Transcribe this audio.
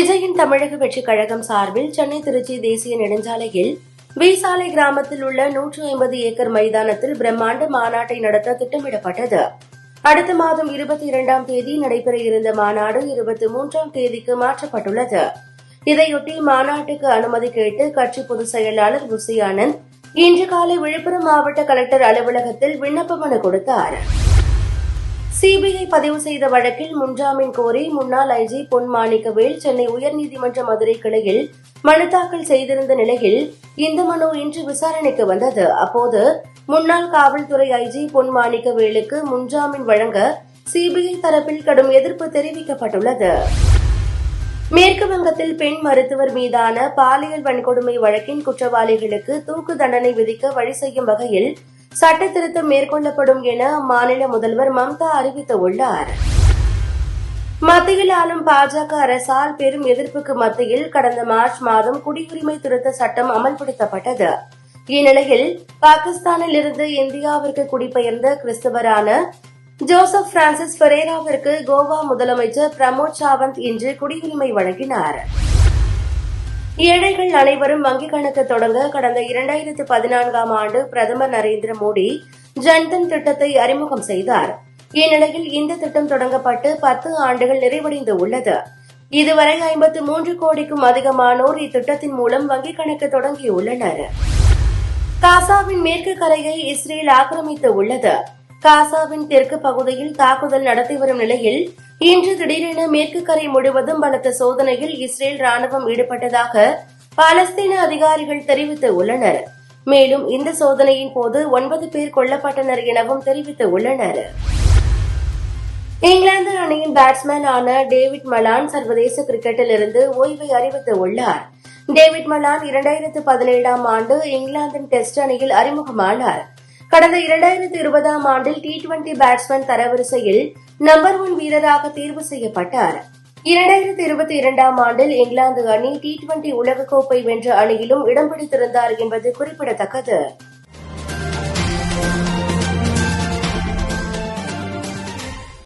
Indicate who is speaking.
Speaker 1: விஜயின் தமிழக வெற்றிக் கழகம் சார்பில் சென்னை திருச்சி தேசிய நெடுஞ்சாலையில் வீசாலை கிராமத்தில் உள்ள நூற்று ஐம்பது ஏக்கர் மைதானத்தில் பிரம்மாண்ட மாநாட்டை நடத்த திட்டமிடப்பட்டது. அடுத்த மாதம் இருபத்தி இரண்டாம் தேதி நடைபெற இருந்த மாநாடு இருபத்தி மூன்றாம் தேதிக்கு மாற்றப்பட்டுள்ளது. இதையொட்டி மாநாட்டுக்கு அனுமதி கேட்டு கட்சி பொதுச் செயலாளர் புசி ஆனந்த் இன்று காலை விழுப்புரம் மாவட்ட கலெக்டர் அலுவலகத்தில் விண்ணப்ப மனு கொடுத்தாா் சிபிஐ பதிவு செய்த வழக்கில் முன்ஜாமீன் கோரி முன்னாள் ஐஜி பொன் மாணிக்கவேல் சென்னை உயர்நீதிமன்ற மதுரை கிளையில் மனு தாக்கல் செய்திருந்த நிலையில் இந்த மனு இன்று விசாரணைக்கு வந்தது. அப்போது முன்னாள் காவல்துறை ஐஜி பொன் மாணிக்கவேலுக்கு முன்ஜாமீன் வழங்க சிபிஐ தரப்பில் கடும் எதிர்ப்பு தெரிவிக்கப்பட்டுள்ளது. மேற்கு வங்கத்தில் பெண் மருத்துவர் மீதான பாலியல் வன்கொடுமை வழக்கின் குற்றவாளிகளுக்கு தூக்கு தண்டனை விதிக்க வழி செய்யும் வகையில் சட்ட திருத்தம் மேற்கொள்ளப்படும் என அம்மாநில முதல்வர் மம்தா அறிவித்துள்ளார். மத்தியில் ஆளும் பாஜக அரசால் பெரும் எதிர்ப்புக்கு மத்தியில் கடந்த மார்ச் மாதம் குடியுரிமை திருத்த சட்டம் அமல்படுத்தப்பட்டது. இந்நிலையில் பாகிஸ்தானில் இருந்து இந்தியாவிற்கு குடிபெயர்ந்த கிறிஸ்தவரான ஜோசப் பிரான்சிஸ் ஃபெரேராவிற்கு கோவா முதலமைச்சர் பிரமோத் சாவந்த் இன்று குடியுரிமை வழங்கினார். ஏழைகள் அனைவரும் வங்கிக் கணக்கு தொடங்க கடந்த இரண்டாயிரத்து பதினான்காம் ஆண்டு பிரதமர் நரேந்திர மோடி ஜன்தன் திட்டத்தை அறிமுகம் செய்தார். இந்நிலையில் இந்த திட்டம் தொடங்கப்பட்டு பத்து ஆண்டுகள் நிறைவடைந்து உள்ளது. இதுவரை ஐம்பத்து மூன்று கோடிக்கும் அதிகமானோர் இத்திட்டத்தின் மூலம் வங்கிக் கணக்கு தொடங்கியுள்ளனர். காசாவின் மேற்கு கரையை இஸ்ரேல் ஆக்கிரமித்து உள்ளது. காசாவின் தெற்கு பகுதியில் தாக்குதல் நடத்தி வரும் நிலையில் இன்று திடீரென மேற்கு கரை முழுவதும் பலத்த சோதனையில் இஸ்ரேல் ராணுவம் ஈடுபட்டதாக பாலஸ்தீன அதிகாரிகள் தெரிவித்துள்ளனர் மேலும் இந்த சோதனையின் போது ஒன்பது பேர் கொல்லப்பட்டனர் எனவும் தெரிவித்துள்ளனர் இங்கிலாந்து அணியின் பேட்ஸ்மேன் ஆன டேவிட் மலான் சர்வதேச கிரிக்கெட்டில் இருந்து ஓய்வை அறிவித்துள்ளார் டேவிட் மலான் இரண்டாயிரத்து பதினேழாம் ஆண்டு இங்கிலாந்தின் டெஸ்ட் அணியில் அறிமுகமானார். கடந்த இரண்டாயிரத்தி இருபதாம் ஆண்டில் டி டுவெண்டி பேட்ஸ்மேன் தரவரிசையில் நம்பர் ஒன் வீரராக தேர்வு செய்யப்பட்டார். இரண்டாயிரத்தி இருபத்தி இரண்டாம் ஆண்டில் இங்கிலாந்து அணி டி டுவெண்டி உலகக்கோப்பை வென்ற அணியிலும் இடம் பிடித்திருந்தார் என்பது குறிப்பிடத்தக்கது.